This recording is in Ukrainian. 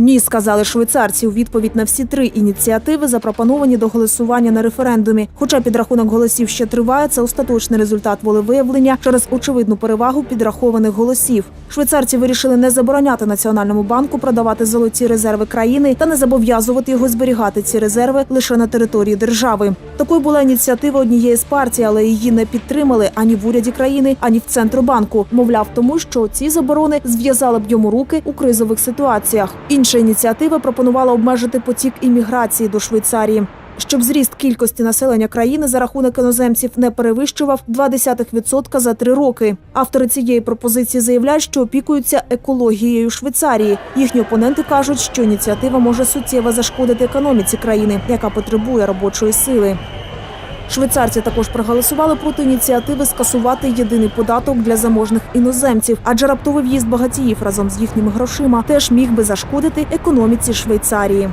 Ні, сказали швейцарці у відповідь на всі три ініціативи, запропоновані до голосування на референдумі. Хоча підрахунок голосів ще триває, це остаточний результат волевиявлення через очевидну перевагу підрахованих голосів. Швейцарці вирішили не забороняти національному банку продавати золоті резерви країни та не зобов'язувати його зберігати ці резерви лише на території держави. Такою була ініціатива однієї з партій, але її не підтримали ані в уряді країни, ані в центробанку. Мовляв, тому що ці заборони зв'язали б йому руки у кризових ситуаціях. Інша ініціатива пропонувала обмежити потік імміграції до Швейцарії. Щоб зріст кількості населення країни за рахунок іноземців не перевищував 0,2% за три роки. Автори цієї пропозиції заявляють, що опікуються екологією Швейцарії. Їхні опоненти кажуть, що ініціатива може суттєво зашкодити економіці країни, яка потребує робочої сили. Швейцарці також проголосували проти ініціативи скасувати єдиний податок для заможних іноземців, адже раптовий в'їзд багатіїв разом з їхніми грошима теж міг би зашкодити економіці Швейцарії.